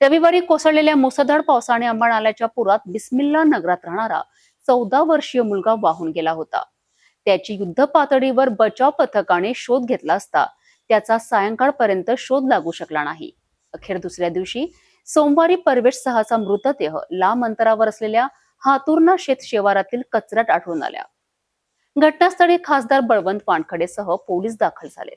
रविवारी कोसळलेल्या मुसळधार पावसाने अंबा नाल्याच्या पुरात बिस्मिल्ला नगरात राहणारा चौदा वर्षीय मुलगा वाहून गेला होता. त्याची युद्ध पातळीवर बचाव पथकाने शोध घेतला असता त्याचा सायंकाळपर्यंत शोध लागू शकला नाही. अखेर दुसऱ्या दिवशी सोमवारी परवेश सहाचा मृतदेह लांब अंतरावर असलेल्या हातुर्ना शेत शिवारातील कचऱ्यात आढळून आल्या. घटनास्थळी खासदार बळवंत वानखडेसह पोलीस दाखल झाले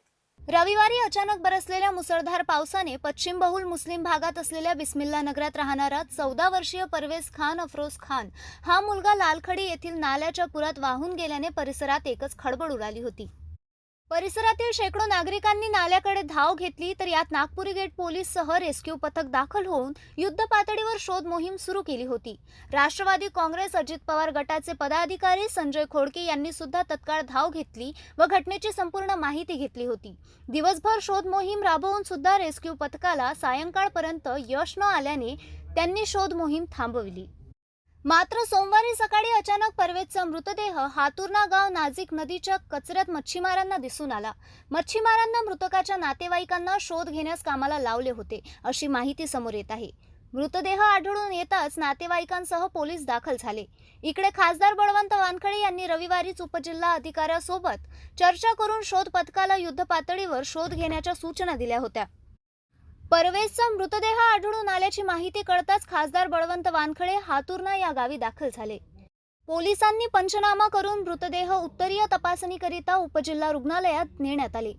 रविवारी अचानक बरसलेल्या मुसळधार पावसाने पश्चिम बहुल मुस्लिम भागात असलेल्या बिस्मिल्ला नगरात राहणारा चौदा वर्षीय परवेज खान अफरोज खान हा मुलगा लालखडी येथील नाल्याच्या पुरात वाहून गेल्याने परिसरात एकच खळबळ उडाली होती. परिसरातील शेकडो नागरिकांनी नाल्याकडे धाव घेतली तर यात नागपुरी गेट पोलीस सह रेस्क्यू पथक दाखल होऊन युद्ध पातळीवर शोध मोहीम सुरू केली होती. राष्ट्रवादी काँग्रेस अजित पवार गटाचे पदाधिकारी संजय खोडके यांनी सुद्धा तत्काळ धाव घेतली व घटनेची संपूर्ण माहिती घेतली होती. दिवसभर शोध मोहीम राबवून सुद्धा रेस्क्यू पथकाला सायंकाळपर्यंत यश न आल्याने त्यांनी शोध मोहीम थांबवली. मात्र सोमवारी सकाळी अचानक परवेजचा मृतदेह हातुर्ना गाव नाजिक नदीच्या कचऱ्यात मच्छीमारांना दिसून आला. मच्छीमारांना मृतकाच्या नातेवाईकांना शोध घेण्यास कामाला लावले होते अशी माहिती समोर येत आहे. मृतदेह आढळून येताच नातेवाईकांसह पोलीस दाखल झाले. इकडे खासदार बळवंत वानखळे यांनी रविवारीच उपजिल्हा अधिकाऱ्यासोबत चर्चा करून शोध पथकाला युद्ध पातळीवर शोध घेण्याच्या सूचना दिल्या होत्या. परवेजचा मृतदेह आढळून आल्याची माहिती कळताच खासदार बळवंत वानखळे हातुर्ना या गावी दाखल झाले. पोलिसांनी पंचनामा करून मृतदेह उत्तरीय तपासणीकरिता उपजिल्हा रुग्णालयात नेण्यात आले.